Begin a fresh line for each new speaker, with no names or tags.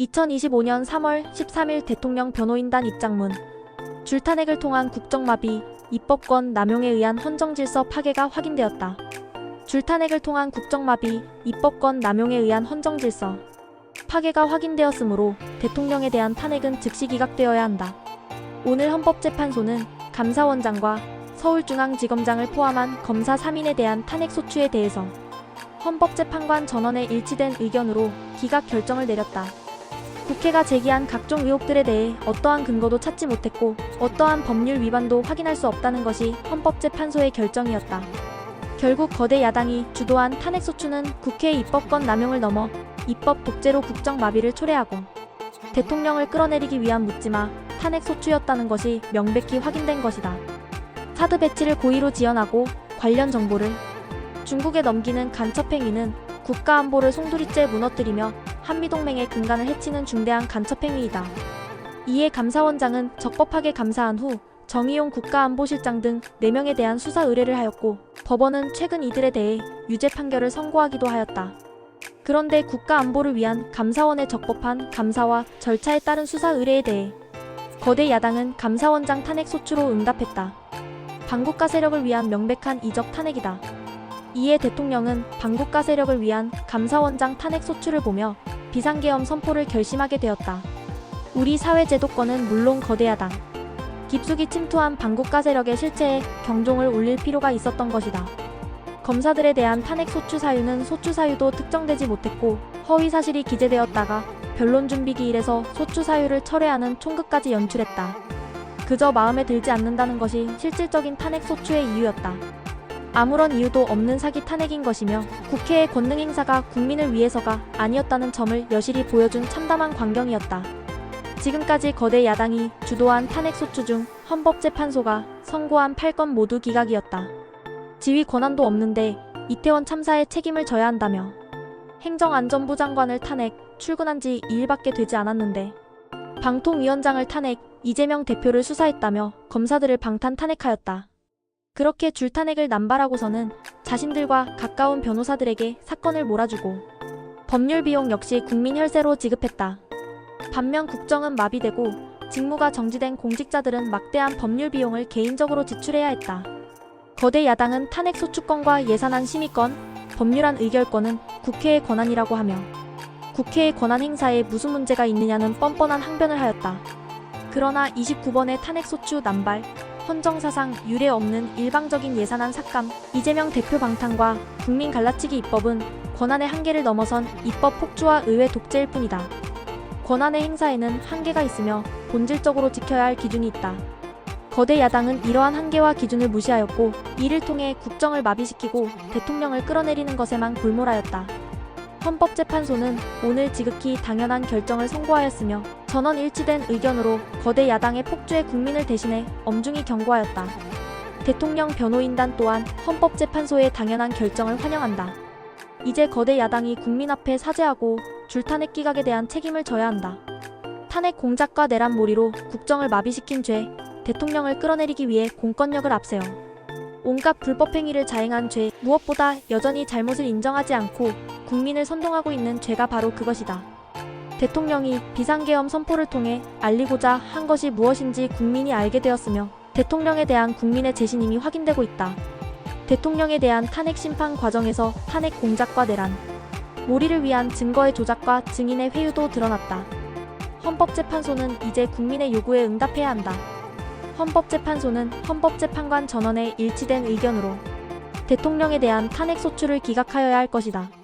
2025년 3월 13일 대통령 변호인단 입장문 줄탄핵을 통한 국정마비, 입법권 남용에 의한 헌정질서 파괴가 확인되었다. 줄탄핵을 통한 국정마비, 입법권 남용에 의한 헌정질서 파괴가 확인되었으므로 대통령에 대한 탄핵은 즉시 기각되어야 한다. 오늘 헌법재판소는 감사원장과 서울중앙지검장을 포함한 검사 3인에 대한 탄핵 소추에 대해서 헌법재판관 전원의 일치된 의견으로 기각 결정을 내렸다. 국회가 제기한 각종 의혹들에 대해 어떠한 근거도 찾지 못했고 어떠한 법률 위반도 확인할 수 없다는 것이 헌법재판소의 결정이었다. 결국 거대 야당이 주도한 탄핵소추는 국회 입법권 남용을 넘어 입법 독재로 국정 마비를 초래하고 대통령을 끌어내리기 위한 묻지마 탄핵소추였다는 것이 명백히 확인된 것이다. 사드 배치를 고의로 지연하고 관련 정보를 중국에 넘기는 간첩 행위는 국가 안보를 송두리째 무너뜨리며 한미동맹의 근간을 해치는 중대한 간첩행위이다. 이에 감사원장은 적법하게 감사한 후 정의용 국가안보실장 등 4명에 대한 수사 의뢰를 하였고 법원은 최근 이들에 대해 유죄 판결을 선고하기도 하였다. 그런데 국가안보를 위한 감사원의 적법한 감사와 절차에 따른 수사 의뢰에 대해 거대 야당은 감사원장 탄핵 소추로 응답했다. 반국가 세력을 위한 명백한 이적 탄핵이다. 이에 대통령은 반국가 세력을 위한 감사원장 탄핵 소추를 보며 비상계엄 선포를 결심하게 되었다. 우리 사회 제도권은 물론 거대 야당, 깊숙이 침투한 반국가 세력의 실체에 경종을 울릴 필요가 있었던 것이다. 검사들에 대한 탄핵 소추 사유는 소추 사유도 특정되지 못했고 허위 사실이 기재되었다가 변론 준비 기일에서 소추 사유를 철회하는 총극까지 연출했다. 그저 마음에 들지 않는다는 것이 실질적인 탄핵 소추의 이유였다. 아무런 이유도 없는 사기 탄핵인 것이며 국회의 권능 행사가 국민을 위해서가 아니었다는 점을 여실히 보여준 참담한 광경이었다. 지금까지 거대 야당이 주도한 탄핵 소추 중 헌법재판소가 선고한 8건 모두 기각이었다. 지휘 권한도 없는데 이태원 참사에 책임을 져야 한다며 행정안전부 장관을 탄핵, 출근한 지 2일밖에 되지 않았는데 방통위원장을 탄핵, 이재명 대표를 수사했다며 검사들을 방탄 탄핵하였다. 그렇게 줄탄핵을 남발하고서는 자신들과 가까운 변호사들에게 사건을 몰아주고 법률 비용 역시 국민 혈세로 지급했다. 반면 국정은 마비되고 직무가 정지된 공직자들은 막대한 법률 비용을 개인적으로 지출해야 했다. 거대 야당은 탄핵 소추권과 예산안 심의권, 법률안 의결권은 국회의 권한이라고 하며 국회의 권한 행사에 무슨 문제가 있느냐는 뻔뻔한 항변을 하였다. 그러나 29번의 탄핵 소추 남발, 헌정사상 유례 없는 일방적인 예산안 삭감, 이재명 대표 방탄과 국민 갈라치기 입법은 권한의 한계를 넘어선 입법 폭주와 의회 독재일 뿐이다. 권한의 행사에는 한계가 있으며 본질적으로 지켜야 할 기준이 있다. 거대 야당은 이러한 한계와 기준을 무시하였고 이를 통해 국정을 마비시키고 대통령을 끌어내리는 것에만 골몰하였다. 헌법재판소는 오늘 지극히 당연한 결정을 선고하였으며 전원 일치된 의견으로 거대 야당의 폭주의 국민을 대신해 엄중히 경고하였다. 대통령 변호인단 또한 헌법재판소의 당연한 결정을 환영한다. 이제 거대 야당이 국민 앞에 사죄하고 줄탄핵 기각에 대한 책임을 져야 한다. 탄핵 공작과 내란 몰이로 국정을 마비시킨 죄, 대통령을 끌어내리기 위해 공권력을 앞세워 온갖 불법 행위를 자행한 죄, 무엇보다 여전히 잘못을 인정하지 않고 국민을 선동하고 있는 죄가 바로 그것이다. 대통령이 비상계엄 선포를 통해 알리고자 한 것이 무엇인지 국민이 알게 되었으며 대통령에 대한 국민의 재신임이 확인되고 있다. 대통령에 대한 탄핵 심판 과정에서 탄핵 공작과 내란, 몰이를 위한 증거의 조작과 증인의 회유도 드러났다. 헌법재판소는 이제 국민의 요구에 응답해야 한다. 헌법재판소는 헌법재판관 전원의 일치된 의견으로 대통령에 대한 탄핵 소추를 기각하여야 할 것이다.